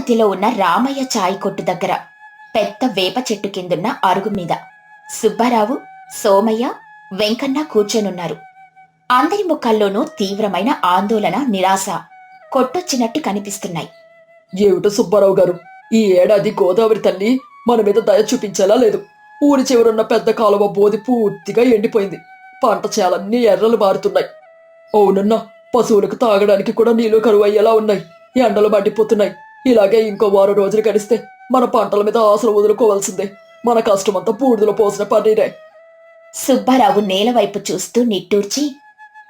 అమరావతిలో ఉన్న రామయ్య చాయ్ కొట్టు దగ్గర పెద్ద వేప చెట్టు కిందున్న అరుగు మీద సుబ్బారావు సోమయ్య వెంకన్న కూర్చొనున్నారు. అందరి ముఖాల్లోనూ తీవ్రమైన ఆందోళన నిరాశ కొట్టొచ్చినట్టు కనిపిస్తున్నాయి. ఏమిటో సుబ్బారావు గారు? ఈ ఏడాది గోదావరి తల్లి మన మీద దయ చూపించేలా లేదు? ఊరి చివరున్న పెద్ద కాలువ బోధి పూర్తిగా ఎండిపోయింది. పంట చేలన్నీ ఎర్రలు మారుతున్నాయి. అవునన్నా పశువులకు తాగడానికి కూడా నీళ్ళు కరువు అయ్యేలా ఉన్నాయి. ఎండలు మండిపోతున్నాయి. ఇలాగే ఇంకో వారం రోజులు గడిస్తే మన పంటల మీద ఆశలు వదులుకోవాల్సిందే. మన కష్టమంతా బూడిదలో పోసిన పన్నీరే సుబ్బారావు నేలవైపు చూస్తూ నిట్టూర్చి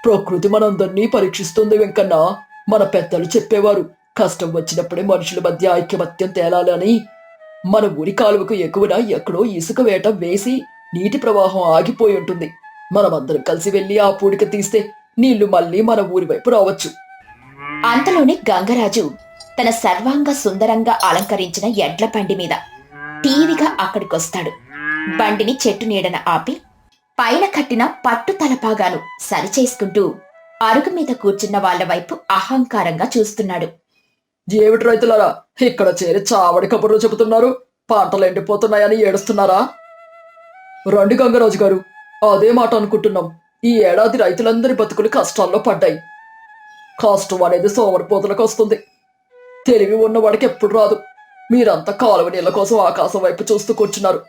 ప్రకృతి మనందరినీ పరీక్షిస్తుంది వెంకన్న. మన పెద్దలు చెప్పేవారు కష్టం వచ్చినప్పుడే మనుషుల మధ్య ఐక్యమత్యం తేలాలని మన ఊరి కాలువకు ఎక్కువన ఎక్కడో ఇసుక వేట వేసి నీటి ప్రవాహం ఆగిపోయి ఉంటుంది. మనమందరం కలిసి వెళ్ళి ఆ పూడిక తీస్తే నీళ్ళు మళ్ళీ మన ఊరి వైపు రావచ్చు. అంతలోనే గంగరాజు తన సర్వాంగ సుందరంగా అలంకరించిన ఎడ్ల బండి మీద టీవిగా అక్కడికొస్తాడు. బండిని చెట్టు నీడన ఆపి పైన కట్టిన పట్టు తలపాగాను సరిచేసుకుంటూ అరుగు మీద కూర్చున్న వాళ్ళ వైపు అహంకారంగా చూస్తున్నాడు. ఏమిటి రైతులారా ఇక్కడ చేరి చావడి కబుర్లు చెబుతున్నారు. పంటలు ఎండిపోతున్నాయని ఏడుస్తున్నారా? రండి గంగరాజు గారు అదే మాట అనుకుంటున్నాం. ఈ ఏడాది రైతులందరి బతుకులు కష్టాల్లో పడ్డాయి. కష్టం అనేది సోమరిపోతులకు వస్తుంది. తెలివి ఉన్నవాడికి ఎప్పుడు రాదు. మీరంతా కాలువ నీళ్ళ కోసం ఆకాశం వైపు చూస్తూ కూర్చున్నారు.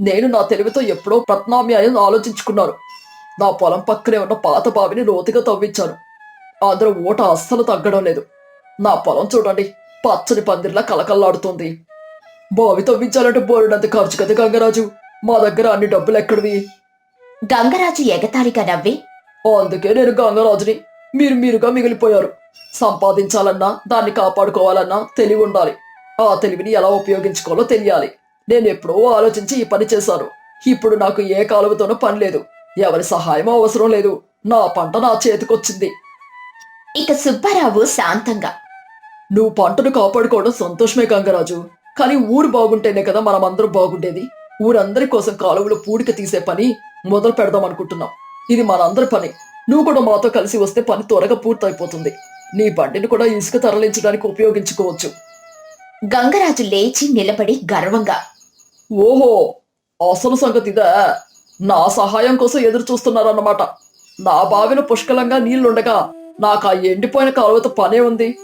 నేను నా తెలివితో ఎప్పుడో ప్రత్నామ్యాయం ఆలోచించుకున్నాను నా పొలం పక్కనే ఉన్న పాత బావిని రోతిగా తవ్వించాను. అందులో ఊట అస్సలు తగ్గడం లేదు. నా పొలం చూడండి పచ్చని పందిర్లా కలకల్లాడుతుంది బావి తవ్వించాలంటే బోరుడంత ఖర్చు కదా గంగరాజు? మా దగ్గర అన్ని డబ్బులు ఎక్కడివి? గంగరాజు ఎగతాళిగా నవ్వి అందుకే నేను గంగరాజుని మీరు మీరుగా మిగిలిపోయారు. సంపాదించాలన్నా దాన్ని కాపాడుకోవాలన్నా తెలివి ఉండాలి. ఆ తెలివిని ఎలా ఉపయోగించుకోవాలో తెలియాలి. నేను ఎప్పుడో ఆలోచించి ఈ పని చేశాను. ఇప్పుడు నాకు ఏ కాలువతోనూ పని లేదు. ఎవరి సహాయం అవసరం లేదు. నా పంట నా చేతికొచ్చింది. ఇక సుబ్బారావు శాంతంగా. నువ్వు పంటను కాపాడుకోవడం సంతోషమే గంగరాజు. కానీ ఊరు బాగుంటేనే కదా మనమందరం బాగుండేది. ఊరందరి కోసం కాలువలు పూడిక తీసే పని మొదలు పెడదాం అనుకుంటున్నాం. ఇది మనందరి పని. నువ్వు కూడా మాతో కలిసి వస్తే పని త్వరగా పూర్తయిపోతుంది. నీ బండిని కూడా ఇసుక తరలించడానికి ఉపయోగించుకోవచ్చు. గంగరాజు లేచి నిలబడి గర్వంగా ఓహో అసలు సంగతి ఇదా నా సహాయం కోసం ఎదురు చూస్తున్నారన్నమాట నా బావిలో పుష్కలంగా నీళ్ళుండగా నాకు ఆ ఎండిపోయిన కాలువతో పనే ఉంది.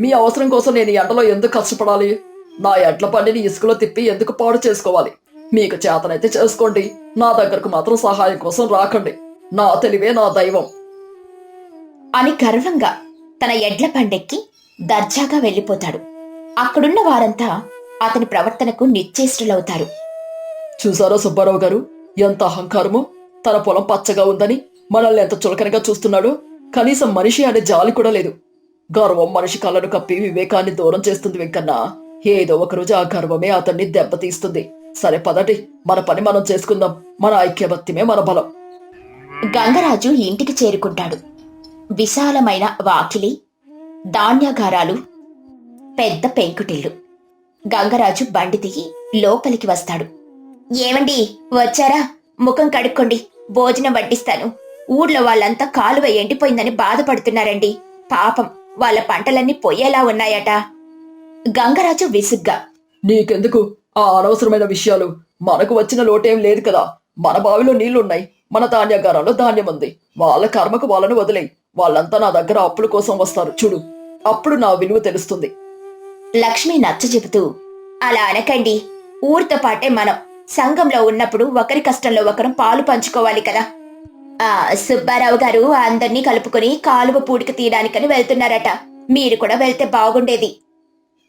మీ అవసరం కోసం నేను ఎండలో ఎందుకు కష్టపడాలి? నా ఎడ్ల బండిని ఇసుకలో తిప్పి ఎందుకు పాడు చేసుకోవాలి? మీకు చేతనైతే చేసుకోండి. నా దగ్గరకు మాత్రం సహాయం కోసం రాకండి. నా తెలివే నా దైవం. అని గర్వంగా తన ఎడ్ల పండెక్కి దర్జాగా వెళ్ళిపోతాడు. అక్కడున్న వారంతా అతని ప్రవర్తనకు నిశ్చేష్టులవుతారు. చూసారా సుబ్బారావు గారు? ఎంత అహంకారమో! తన పొలం పచ్చగా ఉందని మనల్ని ఎంత చులకనగా చూస్తున్నాడు! కనీసం మనిషి అనే జాలి కూడా లేదు. గర్వం మనిషి కళ్ళను కప్పి వివేకాన్ని దూరం చేస్తుంది వెంకన్న. ఏదో ఒక రోజు ఆ గర్వమే అతన్ని దెబ్బతీస్తుంది. సరే పదటి మన పని మనం చేసుకుందాం. మన ఐక్యమత్యమే మన బలం. గంగరాజు ఇంటికి చేరుకుంటాడు. విశాలమైన వాకిలి ధాన్యాగారాలు పెద్ద పెంకుటిల్లు. గంగరాజు బండి దిగి లోపలికి వస్తాడు. ఏమండి వచ్చారా? ముఖం కడుక్కోండి భోజనం వడ్డిస్తాను. ఊర్లో వాళ్ళంతా కాలువ ఎండిపోయిందని బాధపడుతున్నారండి. పాపం వాళ్ళ పంటలన్నీ పొయ్యేలా ఉన్నాయట. గంగరాజు విసుగ్గా నీకెందుకు ఆ అనవసరమైన విషయాలు? మనకు వచ్చిన లోటేం లేదు కదా. మన బావిలో నీళ్ళున్నాయి. మన ధాన్యాగారంలో ధాన్యం ఉంది. వాళ్ళ కర్మకు వాళ్ళను వదిలేయి. వాళ్ళంతా నా దగ్గర అప్పుల కోసం వస్తారు. చూడు అప్పుడు నా విలువ తెలుస్తుంది. లక్ష్మి నచ్చ చెబుతూ అలా అనకండి. ఊరితో పాటే మనం సంఘంలో ఉన్నప్పుడు ఒకరి కష్టంలో ఒకరం పాలు పంచుకోవాలి కదా. ఆ సుబ్బారావు గారు అందర్నీ కలుపుకొని కాలువ పూడిక తీయడానికని వెళ్తున్నారట. మీరు కూడా వెళ్తే బాగుండేది.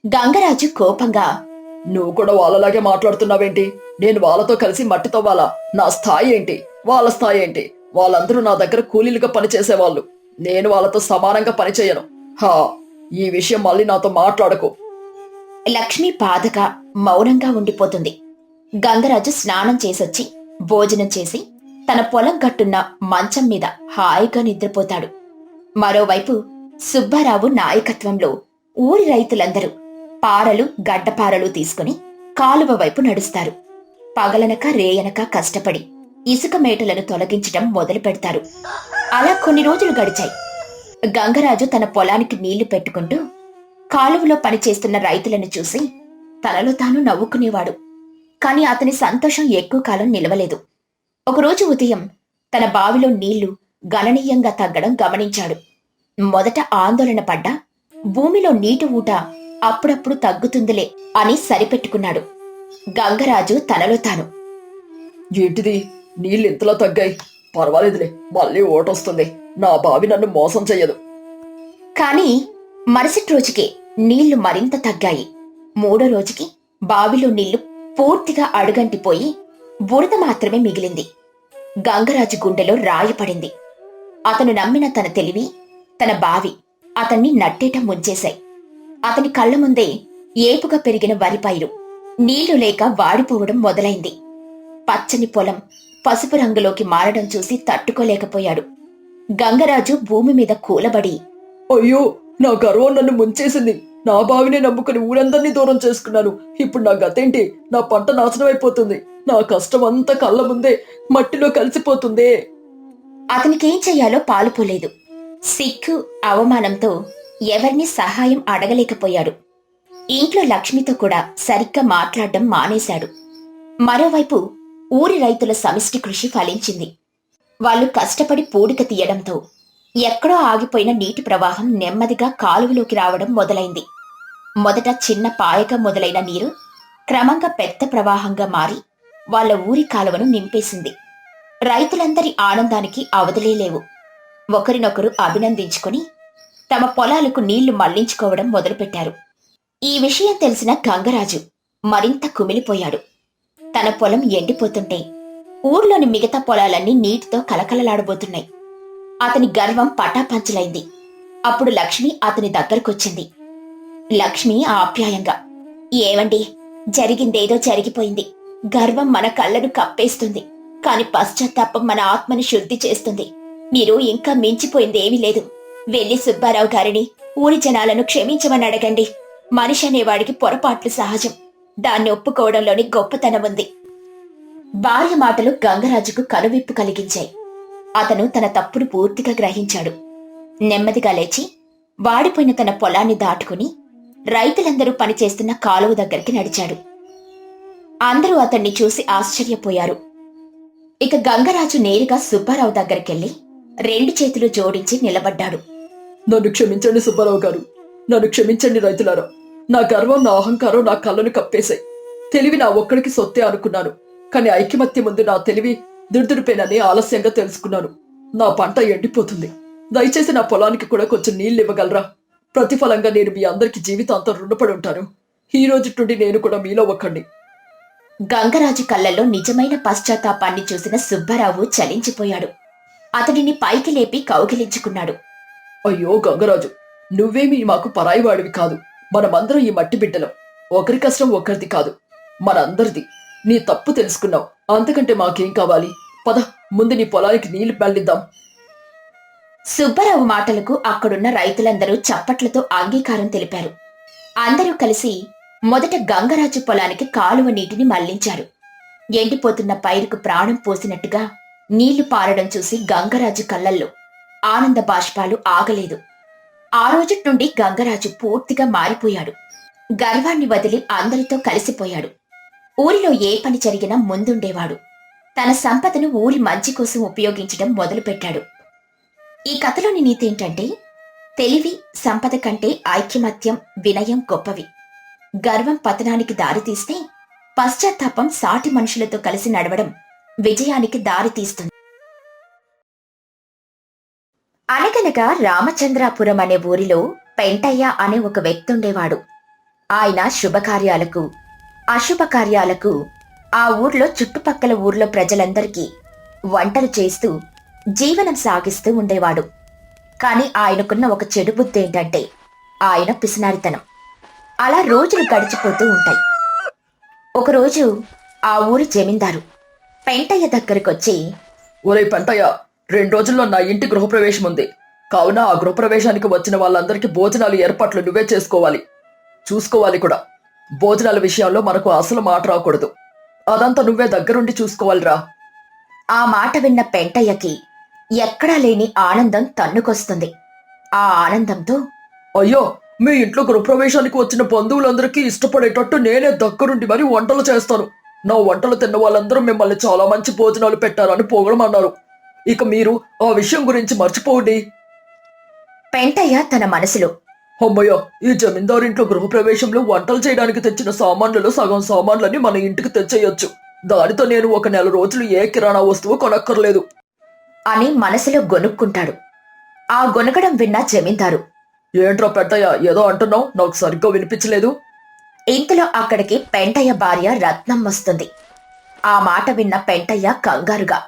గంగరాజు కోపంగా నువ్వు కూడా వాళ్ళలాగే మాట్లాడుతున్నావేంటి? నేను వాళ్ళతో కలిసి మట్టి తవ్వాలా? నా స్థాయి ఏంటి? వాళ్ళ స్థాయి ఏంటి? వాళ్ళందరూ నా దగ్గర కూలీలుగా పనిచేసేవాళ్ళు. నేను వాళ్ళతో సమానంగా పనిచేయను. హా ఈ విషయం మళ్ళీ నాతో మాట్లాడకు. లక్ష్మి బాధగా మౌనంగా ఉండిపోతుంది. గంగరాజు స్నానం చేసొచ్చి భోజనం చేసి తన పొలం గట్టున్న మంచం మీద హాయిగా నిద్రపోతాడు. మరోవైపు సుబ్బారావు నాయకత్వంలో ఊరి రైతులందరూ పారలు గడ్డపారలు తీసుకుని కాలువ వైపు నడుస్తారు. పగలనక రేయనక కష్టపడి ఇసుక మేటలను తొలగించడం మొదలు పెడతారు అలా కొన్ని రోజులు గడిచాయి. గంగరాజు తన పొలానికి నీళ్ళు పెట్టుకుంటూ కాలువలో పనిచేస్తున్న రైతులను చూసి తనలో తాను నవ్వుకునేవాడు. కాని అతని సంతోషం ఎక్కువ కాలం నిలవలేదు. ఒకరోజు ఉదయం తన బావిలో నీళ్ళు గణనీయంగా తగ్గడం గమనించాడు. మొదట ఆందోళన పడ్డా భూమిలో నీటి ఊట అప్పుడప్పుడు తగ్గుతుందిలే అని సరిపెట్టుకున్నాడు గంగరాజు తనలో తాను. ఏంటిది? నీళ్ళు ఇంతలా తగ్గాయి? పర్వాలేదులే మళ్ళీ ఓటొస్తుంది నా బావి నన్ను మోసం చెయ్యదు. కాని మరుసటి రోజుకే నీళ్ళు మరింత తగ్గాయి. మూడో రోజుకి బావిలో నీళ్ళు పూర్తిగా అడుగంటిపోయి బురద మాత్రమే మిగిలింది. గంగరాజు గుండెలో రాయి పడింది. అతను నమ్మిన తన తెలివి తన బావి అతన్ని నట్టేట ముంచేశాయి. అతని కళ్ళ ముందే ఏపుగా పెరిగిన వరిపైరు నీళ్ళు లేక వాడిపోవడం మొదలైంది. పచ్చని పొలం పసుపు రంగులోకి మారడం చూసి తట్టుకోలేకపోయాడు. గంగరాజు భూమి మీద కూలబడి అయ్యో నా గర్వం నన్ను ముంచేసింది. నా బావినే నమ్ముకుని ఊరందరినీ దూరం చేసుకున్నాను. ఇప్పుడు నా గతేంటి? నా పంట నాశనం అయిపోతుంది నా కష్టం అంతా కళ్ళ ముందే మట్టిలో కలిసిపోతుందే. అతనికేం చెయ్యాలో పాలుపోలేదు సిగ్గు అవమానంతో ఎవరిని సహాయం అడగలేకపోయాడు. ఇంట్లో లక్ష్మితో కూడా సరిగ్గా మాట్లాడడం మానేశాడు. మరోవైపు ఊరి రైతుల సమిష్టి కృషి ఫలించింది. వాళ్ళు కష్టపడి పూడిక తీయడంతో ఎక్కడో ఆగిపోయిన నీటి ప్రవాహం నెమ్మదిగా కాలువలోకి రావడం మొదలైంది. మొదట చిన్న పాయగా మొదలైన నీరు క్రమంగా పెద్ద ప్రవాహంగా మారి వాళ్ళ ఊరి కాలువను నింపేసింది. రైతులందరి ఆనందానికి అవధులే లేవు. ఒకరినొకరు అభినందించుకుని తమ పొలాలకు నీళ్ళు మళ్ళించుకోవడం మొదలుపెట్టారు. ఈ విషయం తెలిసిన గంగరాజు మరింత కుమిలిపోయాడు. తన పొలం ఎండిపోతుంటే ఊర్లోని మిగతా పొలాలన్నీ నీటితో కలకలలాడబోతున్నాయి. అతని గర్వం పటాపంచలైంది. అప్పుడు లక్ష్మి అతని దగ్గరకొచ్చింది. లక్ష్మి ఆప్యాయంగా ఏవండి జరిగిందేదో జరిగిపోయింది. గర్వం మన కళ్ళను కప్పేస్తుంది. కాని పశ్చాత్తాపం మన ఆత్మని శుద్ధి చేస్తుంది. మీరు ఇంకా మించిపోయింది ఏమీ లేదు. వెళ్ళి సుబ్బారావు గారిని ఊరి జనాలను క్షమించమని అడగండి. మనిషి అనేవాడికి పొరపాట్లు సహజం. దాన్ని ఒప్పుకోవడంలోని గొప్పతనం ఉంది. భార్య మాటలు గంగరాజుకు కనువిప్పు కలిగించాయి. అతను తన తప్పును పూర్తిగా గ్రహించాడు. నెమ్మదిగా లేచి వాడిపోయిన తన పొలాన్ని దాటుకుని రైతులందరూ పనిచేస్తున్న కాలువ దగ్గరికి నడిచాడు. అందరూ అతన్ని చూసి ఆశ్చర్యపోయారు. ఇక గంగరాజు నేరుగా సుబ్బారావు దగ్గరికెళ్ళి రెండు చేతులు జోడించి నిలబడ్డాడు. నన్ను క్షమించండి సుబ్బారావు గారు. నన్ను క్షమించండి రైతులారా. నా గర్వం నా అహంకారం నా కళ్ళను కప్పేశాయి. తెలివి నా ఒక్కడికి సొత్తే అనుకున్నాను. కానీ ఐక్యమత్య ముందు నా తెలివి దుర్దుడిపోయినని ఆలస్యంగా తెలుసుకున్నాను. నా పంట ఎండిపోతుంది. దయచేసి నా పొలానికి కూడా కొంచెం నీళ్ళు ఇవ్వగలరా ప్రతిఫలంగా నేను మీ అందరికి జీవితాంతం రుణపడి ఉంటాను. ఈ రోజు నుండి నేను కూడా మీలో ఒక్కడిని. గంగరాజు కళ్ళల్లో నిజమైన పశ్చాత్తాపాన్ని చూసిన సుబ్బారావు చలించిపోయాడు. అతడిని పైకి లేపి కౌగిలించుకున్నాడు. అయ్యో గంగరాజు నువ్వేమీ మాకు పరాయివాడివి కాదు. మనమందరం ఈ మట్టి బిడ్డలం. ఒకరి కష్టం ఒకరిది కాదు. మనందరిది. నీ తప్పు తెలుసుకున్నావు. అంతకంటే మాకేం కావాలి? పద ముందు నీ పొలానికి నీళ్ళు పల్లిద్దాం సుబ్బారావు మాటలకు అక్కడున్న రైతులందరూ చప్పట్లతో అంగీకారం తెలిపారు. అందరూ కలిసి మొదట గంగరాజు పొలానికి కాలువ నీటిని మళ్ళించారు. ఎండిపోతున్న పైరుకు ప్రాణం పోసినట్టుగా నీళ్ళు పారడం చూసి గంగరాజు కళ్ళల్లో ఆనంద బాష్పాలు ఆగలేదు. ఆ రోజు నుండి గంగరాజు పూర్తిగా మారిపోయాడు. గర్వాన్ని వదిలి అందరితో కలిసిపోయాడు. ఊరిలో ఏ పని జరిగినా ముందుండేవాడు. తన సంపదను ఊరి మంచి కోసం ఉపయోగించడం మొదలుపెట్టాడు. ఈ కథలోని నీతి ఏంటంటే తెలివి సంపద కంటే ఐక్యమత్యం వినయం గొప్పవి. గర్వం పతనానికి దారితీస్తే పశ్చాత్తాపం సాటి మనుషులతో కలిసి నడవడం విజయానికి దారితీస్తుంది అనగనగా రామచంద్రాపురం అనే ఊరిలో పెంటయ్య అనే ఒక వ్యక్తి ఉండేవాడు ఆయన శుభకార్యాలకు అశుభకార్యాలకు ఆ ఊర్లో చుట్టుపక్కల ఊర్లో ప్రజలందరికీ వంటలు చేస్తూ జీవనం సాగిస్తూ ఉండేవాడు. కాని ఆయనకున్న ఒక చెడు బుద్ధి ఏంటంటే ఆయన పిసినారితనం. అలా రోజులు గడిచిపోతూ ఉంటాయి. ఒకరోజు ఆ ఊరి జమీందారు పెంటయ్య దగ్గరకొచ్చి ఒరే పెంటయ్య రెండు రోజుల్లో నా ఇంటి గృహప్రవేశం ఉంది కావున ఆ గృహప్రవేశానికి వచ్చిన వాళ్ళందరికీ భోజనాలు ఏర్పాట్లు నువ్వే చేసుకోవాలి. చూసుకోవాలి కూడా. భోజనాల విషయంలో మనకు అసలు మాట రాకూడదు. అదంతా నువ్వే దగ్గరుండి చూసుకోవాలిరా. ఆ మాట విన్న పెంటయ్యకి ఎక్కడా లేని ఆనందం తన్నుకొస్తుంది. ఆ ఆనందంతో అయ్యో మీ ఇంట్లో గృహప్రవేశానికి వచ్చిన బంధువులందరికీ ఇష్టపడేటట్టు నేనే దగ్గరుండి మరి వంటలు చేస్తాను. నా వంటలు తిన్న వాళ్ళందరూ మిమ్మల్ని చాలా మంచి భోజనాలు పెట్టారని పొగడమన్నారు. ఇక మీరు ఆ విషయం గురించి మర్చిపోండి. పెంటయ్య తన మనసులో. అమ్మయ్య ఈ జమీందారింట్లో గృహప్రవేశంలో వంటలు చేయడానికి తెచ్చిన సామాన్లలో సగం సామాన్లని మన ఇంటికి తెచ్చేయొచ్చు. దానితో నేను ఒక నెల రోజులు ఏ కిరాణా వస్తువు కొనక్కర్లేదు. అని మనసులో గొనుక్కుంటాడు. ఆ గొనగడం విన్న జమీందారు. ఏంట్రా పెద్దయ్య ఏదో అంటున్నావు? నాకు సరిగ్గా వినిపించలేదు. ఇంతలో అక్కడికి పెంటయ్య భార్య రత్నం వస్తుంది. ఆ మాట విన్న పెంటయ్య కంగారుగా.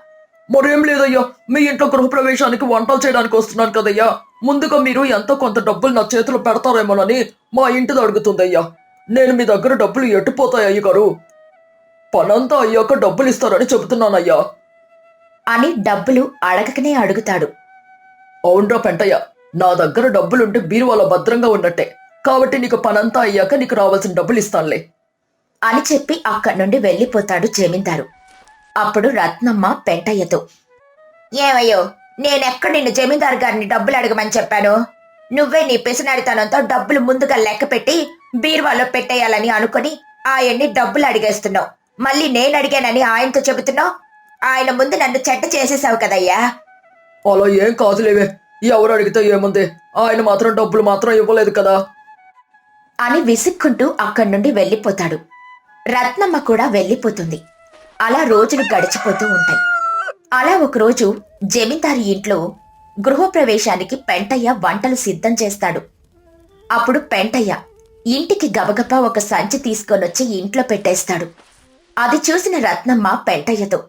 మరేం లేదయ్యా? మీ ఇంట్లో గృహప్రవేశానికి వంటలు చేయడానికి వస్తున్నాను కదయ్యా. ముందుగా మీరు ఎంతో కొంత డబ్బులు నా చేతిలో పెడతారేమోనని మా ఇంటిది అడుగుతుందయ్యా. నేను మీ దగ్గర డబ్బులు ఎట్టిపోతాయి అయ్య గారు? పనంతా అయ్యాక డబ్బులు ఇస్తారని చెబుతున్నానయ్యా. అని డబ్బులు అడగకనే అడుగుతాడు. అవునరా పెంటయ్య నా దగ్గర డబ్బులుంటే బీరువాలో భద్రంగా ఉన్నట్టే. కాబట్టి నీకు పనంతా అయ్యాక నీకు రావాల్సిన డబ్బులు ఇస్తానులే. అని చెప్పి అక్కడి నుండి వెళ్ళిపోతాడు జమీందారు. అప్పుడు రత్నమ్మ పెంటయ్యతో ఏమయ్యో నేనెక్కడ నిన్ను జమీందారు గారిని డబ్బులు అడగమని చెప్పాను? నువ్వే నీ పిసినాడితనంతో డబ్బులు ముందుగా లెక్క పెట్టి బీరువాలో పెట్టేయాలని అనుకుని ఆయన్ని డబ్బులు అడిగేస్తున్నావు. మళ్ళీ నేను అడిగానని ఆయనతో చెబుతున్నావు? ఆయన ముందు నన్ను చెడ్డ చేసేసావు కదయ్యా? అలా ఏం కాదులేవే ఎవరు అడిగితే ఏముంది? ఆయన మాత్రం డబ్బులు మాత్రం ఇవ్వలేదు కదా. అని విసుక్కుంటూ అక్కడి నుండి వెళ్ళిపోతాడు. రత్నమ్మ కూడా వెళ్ళిపోతుంది. అలా రోజులు గడిచిపోతూ ఉంటాయి. అలా ఒకరోజు జమీందారి ఇంట్లో గృహప్రవేశానికి పెంటయ్య వంటలు సిద్ధం చేస్తాడు. అప్పుడు పెంటయ్య ఇంటికి గబగబా ఒక సంచి తీసుకొనొచ్చి ఇంట్లో పెట్టేస్తాడు. అది చూసిన రత్నమ్మ పెంటయ్యతో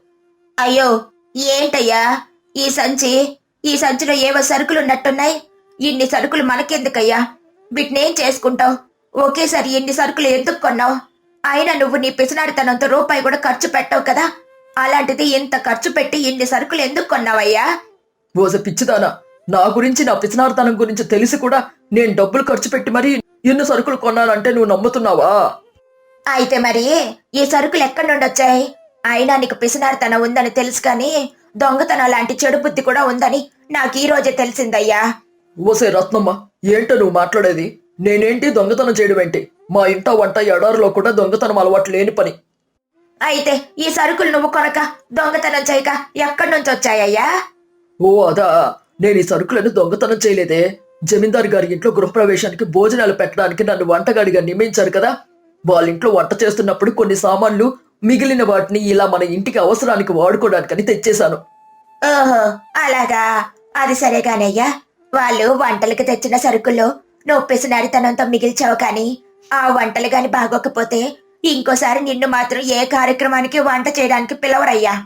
అయ్యో ఏంటయ్యా? ఈ సంచి ఈ సంచిలో ఏవో సరుకులున్నట్టున్నాయి. ఇన్ని సరుకులు మనకెందుకయ్యా? వీటినేం చేసుకుంటావు? ఒకేసారి ఎన్ని సరుకులు ఎందుకు కొన్నావు? అయినా నువ్వు నీ పిసినాడితనంతో రూపాయి కూడా ఖర్చు పెట్టవు కదా? అలాంటిది ఇంత ఖర్చు పెట్టి ఇన్ని సరుకులు ఎందుకు కొన్నావయ్యా? ఓస పిచ్చిదానా నా గురించి నా పిచ్చినార్తనం గురించి తెలిసి కూడా నేను డబ్బులు ఖర్చు పెట్టి మరీ ఎన్ని సరుకులు కొన్నానంటే నువ్వు నమ్ముతున్నావా? అయితే మరి ఈ సరుకులు ఎక్కడి నుండి వచ్చాయి? అయినా నీకు పిసినారితనం ఉందని తెలుసు కానీ దొంగతనం లాంటి చెడు బుద్ధి కూడా ఉందని నాకు ఈ రోజే తెలిసిందయ్యా. ఓసే రత్నమ్మ ఏంటో నువ్వు మాట్లాడేది? నేనేంటి దొంగతనం చేయడం ఏంటి? మా ఇంట వంట ఎడారిలో కూడా దొంగతనం అలవాటు లేని పని. అయితే ఈ సరుకులు నువ్వు కొనక దొంగతనం చేయక ఎక్కడి నుంచి వచ్చాయ్యా? ఓ అదా. నేను ఈ సరుకులను దొంగతనం చేయలేదే. జమీందారు గారి ఇంట్లో గృహప్రవేశానికి భోజనాలు పెట్టడానికి నన్ను వంటగాడిగా నియమించారు కదా. వాళ్ళ ఇంట్లో వంట చేస్తున్నప్పుడు కొన్ని సామాన్లు మిగిలిన వాటిని ఇలా మన ఇంటికి అవసరానికి వాడుకోవడానికని తెచ్చేశాను. ఓహో అలాగా. అది సరేగానయ్యా. వాళ్ళు వంటలకు తెచ్చిన సరుకుల్లో నువ్వు పిసినారితనంతో మిగిల్చావు కానీ ఆ వంటలు గాని బాగోకపోతే ఇంకోసారి నిన్ను మాత్రం ఏ కార్యక్రమానికి వంట చేయడానికి పిలవరయ్యా.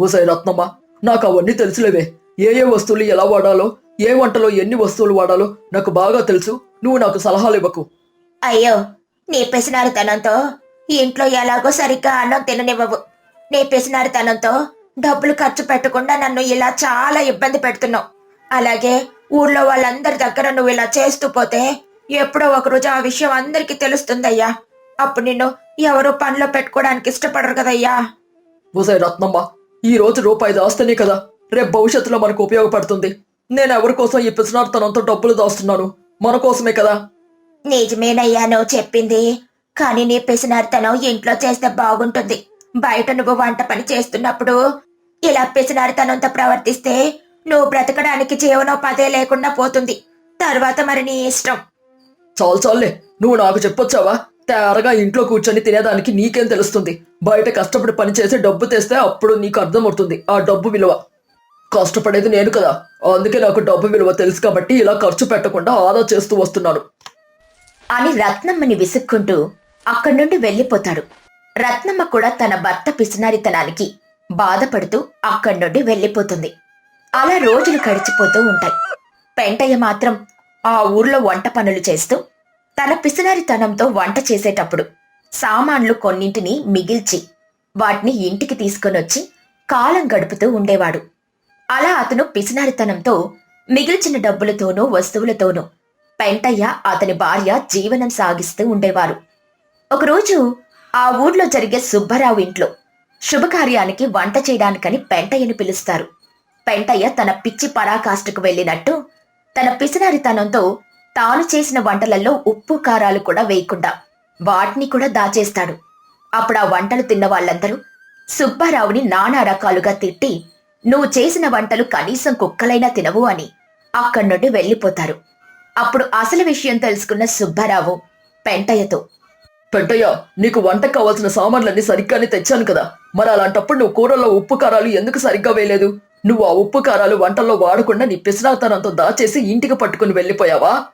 ఓసాయి రత్నమ్మ నాకు అవన్నీ తెలుసులేవే. ఏ ఏ వస్తువులు ఎలా వాడాలో ఏ వంటలో ఎన్ని వస్తువులు వాడాలో నాకు బాగా తెలుసు. నువ్వు నాకు సలహాలు ఇవ్వకు. అయ్యో నీ పిసినారితనంతో ఇంట్లో ఎలాగో సరిగ్గా అన్నం తిననివ్వవు. నీ పిసినారితనంతో డబ్బులు ఖర్చు పెట్టకుండా నన్ను ఇలా చాలా ఇబ్బంది పెడుతున్నావు. అలాగే ఊర్లో వాళ్ళందరి దగ్గర నువ్వు ఇలా చేస్తూ పోతే ఎప్పుడో ఒకరోజు ఆ విషయం అందరికీ తెలుస్తుందయ్యా. అప్పుడు నిన్ను ఎవరు పనిలో పెట్టుకోవడానికి ఇష్టపడరు కదయ్యా. ఓసాయి రత్నమ్మ ఈ రోజు రూపాయి దాస్తేనే కదా రేపు భవిష్యత్తులో మనకు ఉపయోగపడుతుంది. నేను ఎవరి కోసం ఈ పిసినార్తనంతో డబ్బులు దాస్తున్నాను? మన కోసమే కదా. నిజమేనయ్యా నువ్వు చెప్పింది. కానీ నీ పిసినారితనం ఇంట్లో చేస్తే బాగుంటుంది. బయట నువ్వు వంట పని చేస్తున్నప్పుడు ఇలా పిసినారితనంతో ప్రవర్తిస్తే నువ్వు బ్రతకడానికి జీవనోపాధి లేకుండా పోతుంది. తర్వాత మరి నీ ఇష్టం. చాలు చాలులే నువ్వు నాకు చెప్పొచ్చావా? తేరగా ఇంట్లో కూర్చొని తినేదానికి నీకేం తెలుస్తుంది? బయట కష్టపడి పనిచేసి డబ్బు తెస్తే అప్పుడు నీకు అర్థమవుతుంది ఆ డబ్బు విలువ. కష్టపడేది నేను కదా అందుకే నాకు డబ్బు విలువ తెలుసు కాబట్టి ఇలా ఖర్చు పెట్టకుండా ఆదా చేస్తూ వస్తున్నాను. అని రత్నమ్మని విసుక్కుంటూ అక్కడి నుండి వెళ్ళిపోతాడు. రత్నమ్మ కూడా తన భర్త పిసినారితనానికి బాధపడుతూ అక్కడి నుండి వెళ్ళిపోతుంది. అలా రోజులు గడిచిపోతూ ఉంటాయి. పెంటయ్య మాత్రం ఆ ఊర్లో వంట పనులు చేస్తూ తన పిసినారితనంతో వంట చేసేటప్పుడు సామాన్లు కొన్నింటిని మిగిల్చి వాటిని ఇంటికి తీసుకొనొచ్చి కాలం గడుపుతూ ఉండేవాడు. అలా అతను పిసినారితనంతో మిగిల్చిన డబ్బులతోనూ వస్తువులతోనూ పెంటయ్య అతని భార్య జీవనం సాగిస్తూ ఉండేవారు. ఒకరోజు ఆ ఊర్లో జరిగే సుబ్బారావు ఇంట్లో శుభకార్యానికి వంట చేయడానికని పెంటయ్యని పిలుస్తారు. పెంటయ్య తన పిచ్చి పరాకాష్ఠకు వెళ్ళినట్టు తన పిసినారితనంతో తాను చేసిన వంటలలో ఉప్పు కారాలు కూడా వేయకుండా వాటిని కూడా దాచేస్తాడు. అప్పుడు ఆ వంటలు తిన్న వాళ్ళందరూ సుబ్బారావుని నానా రకాలుగా తిట్టి నువ్వు చేసిన వంటలు కనీసం కుక్కలైనా తినవు అని అక్కడి నుండి వెళ్ళిపోతారు. అప్పుడు అసలు విషయం తెలుసుకున్న సుబ్బారావు పెంటయ్యతో పెంటయ్య నీకు వంట కావాల్సిన సామాన్లన్నీ సరిగ్గానే తెచ్చాను కదా. మరి అలాంటప్పుడు నువ్వు కూరల్లో ఉప్పు కారాలు ఎందుకు సరిగ్గా వేయలేదు? నువ్వు ఆ ఉప్పు కారాలు వంటల్లో వాడకుండా నీ పిసినాతనంతో దాచేసి ఇంటికి పట్టుకుని వెళ్ళిపోయావా?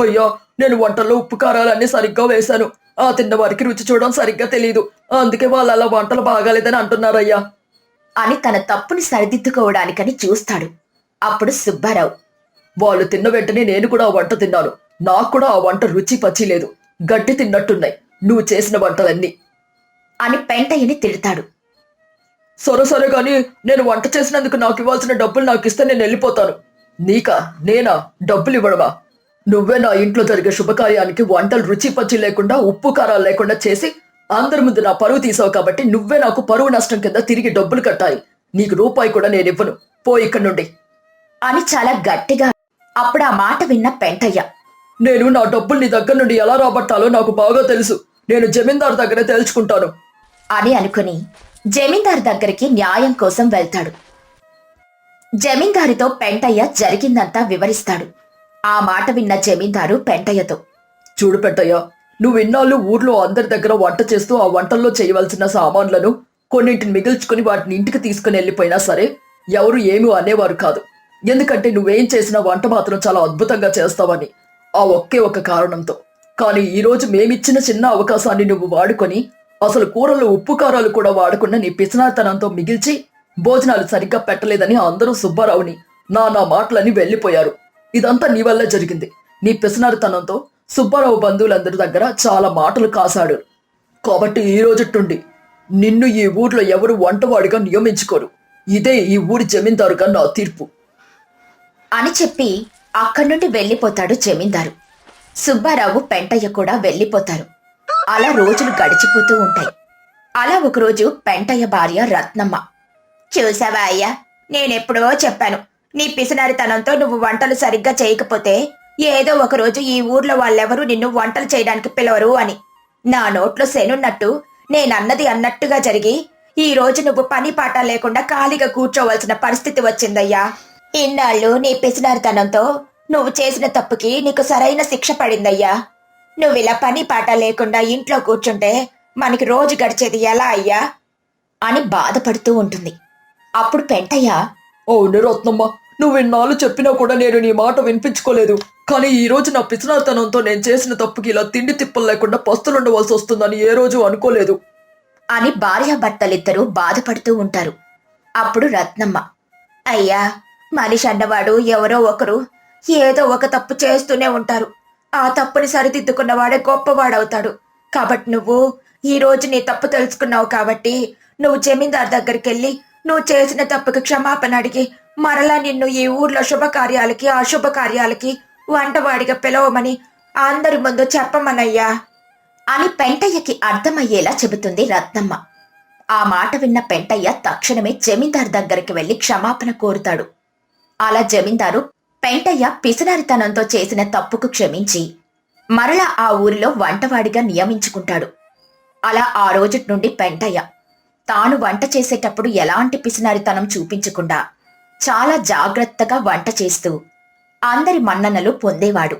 అయ్యో నేను వంటల్లో ఉప్పు కారాలన్నీ సరిగ్గా వేశాను. ఆ తిన్న వారికి రుచి చూడడం సరిగ్గా తెలియదు అందుకే వాళ్ళు అలా వంటలు బాగాలేదని అంటున్నారయ్యా. అని తన తప్పుని సరిదిద్దుకోవడానికని చూస్తాడు. అప్పుడు సుబ్బారావు. వాళ్ళు తిన్న వెంటనే నేను కూడా ఆ వంట తిన్నాను. నాకు కూడా ఆ వంట రుచి పచ్చి లేదు. గట్టి తిన్నట్టున్నాయి. నువ్వు చేసిన వంటలన్నీ. అని పెంటయ్యని తిడతాడు. సరే సరే కానీ నేను వంట చేసినందుకు నాకు ఇవ్వాల్సిన డబ్బులు నాకు ఇస్తే నేను వెళ్ళిపోతాను. నీకా నేనా? డబ్బులు ఇవ్వడమా? నువ్వే నా ఇంట్లో జరిగే శుభకార్యానికి వంటలు రుచి పచ్చి లేకుండా ఉప్పు కారాలు లేకుండా చేసి అందరి ముందు నా పరువు తీసావు కాబట్టి నువ్వే నాకు పరువు నష్టం కింద తిరిగి డబ్బులు కట్టాలి నీకు రూపాయి కూడా నేను ఇవ్వను. పో ఇక్కడి నుండి. అని చాలా గట్టిగా అప్పుడు ఆ మాట విన్న పెంటయ్య. నేను నా డబ్బులు నీ దగ్గర నుండి ఎలా రాబట్టాలో నాకు బాగా తెలుసు. నేను జమీందారు దగ్గరే తేల్చుకుంటాను. అని అనుకుని జమీందారు దగ్గరికి న్యాయం కోసం వెళ్తాడు. జమీందారితో పెంటయ్య జరిగిందంతా వివరిస్తాడు. ఆ మాట విన్న జమీందారు పెంటయ్యతో చూడు పెంటయ్య నువ్వు ఇన్నాళ్ళు ఊర్లో అందరి దగ్గర వంట చేస్తూ ఆ వంటల్లో చేయవలసిన సామాన్లను కొన్నింటిని మిగిల్చుకుని వాటిని ఇంటికి తీసుకుని వెళ్ళిపోయినా సరే ఎవరు ఏమీ అనేవారు కాదు. ఎందుకంటే నువ్వేం చేసిన వంట మాత్రం చాలా అద్భుతంగా చేస్తావని ఆ ఒకే ఒక కారణంతో. కానీ ఈరోజు మేమిచ్చిన చిన్న అవకాశాన్ని నువ్వు వాడుకొని అసలు కూరలు ఉప్పు కారాలు కూడా వాడకుండా నీ పిసనాతనంతో మిగిల్చి భోజనాలు సరిగ్గా పెట్టలేదని అందరూ సుబ్బారావుని నా నా మాటలని వెళ్ళిపోయారు. ఇదంతా నీ వల్ల జరిగింది. నీ పిసనారితనంతో సుబ్బారావు బంధువులందరి దగ్గర చాలా మాటలు కాశాడు. కాబట్టి ఈ రోజుట్టుండి నిన్ను ఈ ఊర్లో ఎవరు వంటవాడిగా నియమించుకోరు. ఇదే ఈ ఊరి జమీందారుగా నా తీర్పు. అని చెప్పి అక్కడి నుండి వెళ్ళిపోతాడు జమీందారు. సుబ్బారావు పెంటయ్య కూడా వెళ్ళిపోతారు. అలా రోజులు గడిచిపోతూ ఉంటాయి. అలా ఒకరోజు పెంటయ్య భార్య రత్నమ్మ చూసావా అయ్యా నేనెప్పుడో చెప్పాను నీ పిసినారితనంతో నువ్వు వంటలు సరిగ్గా చేయకపోతే ఏదో ఒకరోజు ఈ ఊర్లో వాళ్ళెవరూ నిన్ను వంటలు చేయడానికి పిలవరు అని. నా నోట్లో శనున్నట్టు నేనన్నది అన్నట్టుగా జరిగి ఈ రోజు నువ్వు పని పాట లేకుండా ఖాళీగా కూర్చోవలసిన పరిస్థితి వచ్చిందయ్యా. ఇన్నాళ్ళు నీ పిసినారితనంతో నువ్వు చేసిన తప్పుకి నీకు సరైన శిక్ష పడిందయ్యా. నువ్వు ఇలా పని పాట లేకుండా ఇంట్లో కూర్చుంటే మనకి రోజు గడిచేది ఎలా అయ్యా? అని బాధపడుతూ ఉంటుంది. అప్పుడు పెంటయ్య అవును రత్నమ్మ నువ్వు ఇన్నాళ్ళు చెప్పినా కూడా నేను నీ మాట వినిపించుకోలేదు. కానీ ఈ రోజు నా పిసినాతనంతో నేను చేసిన తప్పుకి ఇలా తిండి తిప్పలు లేకుండా పస్తులుండవలసి వస్తుందని ఏ రోజు అనుకోలేదు. అని భార్యాభర్తలిద్దరూ బాధపడుతూ ఉంటారు. అప్పుడు రత్నమ్మ అయ్యా మనిషి అన్నవాడు ఎవరో ఒకరు ఏదో ఒక తప్పు చేస్తూనే ఉంటారు. ఆ తప్పుని సరిదిద్దుకున్నవాడే గొప్పవాడవుతాడు. కాబట్టి నువ్వు ఈ రోజు నీ తప్పు తెలుసుకున్నావు కాబట్టి నువ్వు జమీందార్ దగ్గరికి వెళ్ళి నువ్వు చేసిన తప్పుకి క్షమాపణ అడిగి మరలా నిన్ను ఈ ఊర్లో శుభకార్యాలకి అశుభకార్యాలకి వంటవాడిగా పిలవమని అందరి ముందు చెప్పమనయ్యా అని పెంటయ్యకి అర్థమయ్యేలా చెబుతుంది రత్నమ్మ. ఆ మాట విన్న పెంటయ్య తక్షణమే జమీందార్ దగ్గరికి వెళ్ళి క్షమాపణ కోరుతాడు. అలా జమీందారు పెంటయ్య పిసినారితనంతో చేసిన తప్పుకు క్షమించి మరలా ఆ ఊరిలో వంటవాడిగా నియమించుకుంటాడు. అలా ఆ రోజు నుండి పెంటయ్య తాను వంట చేసేటప్పుడు ఎలాంటి పిసినారితనం చూపించకుండా చాలా జాగ్రత్తగా వంట చేస్తూ అందరి మన్ననలు పొందేవాడు.